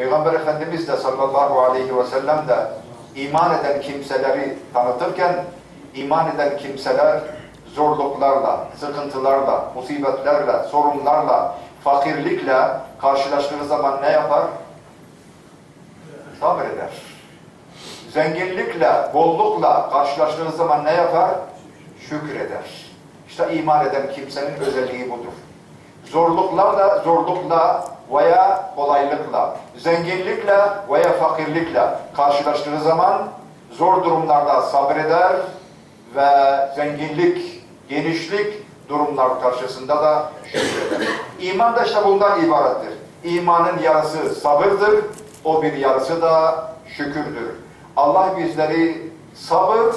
Peygamber Efendimiz de sallallahu aleyhi ve sellem de iman eden kimseleri tanıtırken iman eden kimseler zorluklarla, sıkıntılarla, musibetlerle, sorunlarla, fakirlikle karşılaştığı zaman ne yapar? Sabreder. Zenginlikle, bollukla karşılaştığı zaman ne yapar? Şükreder. İşte iman eden kimsenin özelliği budur. Zorluklarla, zorlukla veya kolaylıkla, zenginlikle veya fakirlikle karşılaştığı zaman zor durumlarda sabreder ve zenginlik, genişlik durumlar karşısında da şükreder. İman da işte bundan ibarettir. İmanın yarısı sabırdır, o bir yarısı da şükürdür. Allah bizleri sabır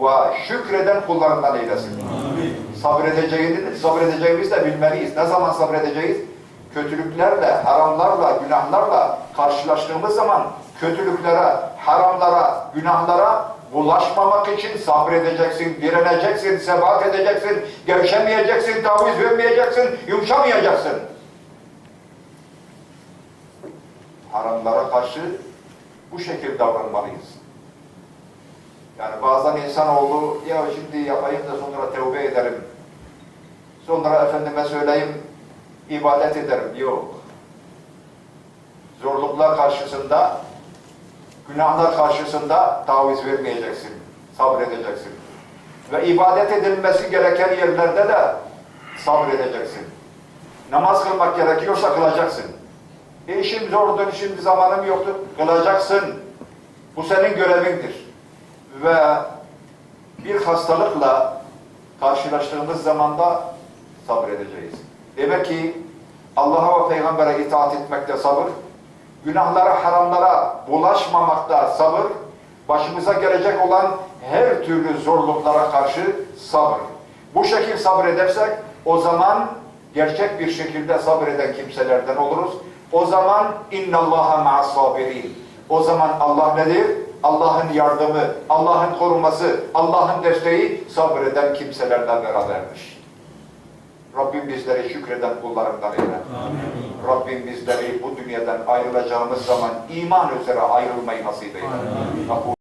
ve şükreden kullarından eylesin. Sabredeceğini, sabredeceğimizi de bilmeliyiz. Ne zaman sabredeceğiz? Kötülüklerle, haramlarla, günahlarla karşılaştığımız zaman kötülüklere, haramlara, günahlara bulaşmamak için sabredeceksin, direneceksin, sebat edeceksin, gevşemeyeceksin, taviz vermeyeceksin, yumuşamayacaksın. Haramlara karşı bu şekilde davranmalıyız. Yani bazen insanoğlu ya şimdi yapayım da sonra tevbe ederim. Sonra efendime söyleyeyim ibadet ederim. Yok. Zorluklar karşısında günahlar karşısında taviz vermeyeceksin. Sabredeceksin. Ve ibadet edilmesi gereken yerlerde de sabredeceksin. Namaz kılmak gerekiyorsa kılacaksın. E işim zordur, şimdi zamanım yoktur. Kılacaksın. Bu senin görevindir ve bir hastalıkla karşılaştığımız zaman da sabredeceğiz. Demek ki Allah'a ve Peygamber'e itaat etmekte sabır, günahlara, haramlara bulaşmamakta sabır, başımıza gelecek olan her türlü zorluklara karşı sabır. Bu şekil sabredersek o zaman gerçek bir şekilde sabreden kimselerden oluruz. O zaman innallaha ma'as sabirin. O zaman Allah nedir? Allah'ın yardımı, Allah'ın koruması, Allah'ın desteği sabreden kimselerden beraberdir. Rabbim bizleri şükreden kullarından eyle. Rabbim bizleri bu dünyadan ayrılacağımız zaman iman üzere ayrılmayı nasip eyle. Amin.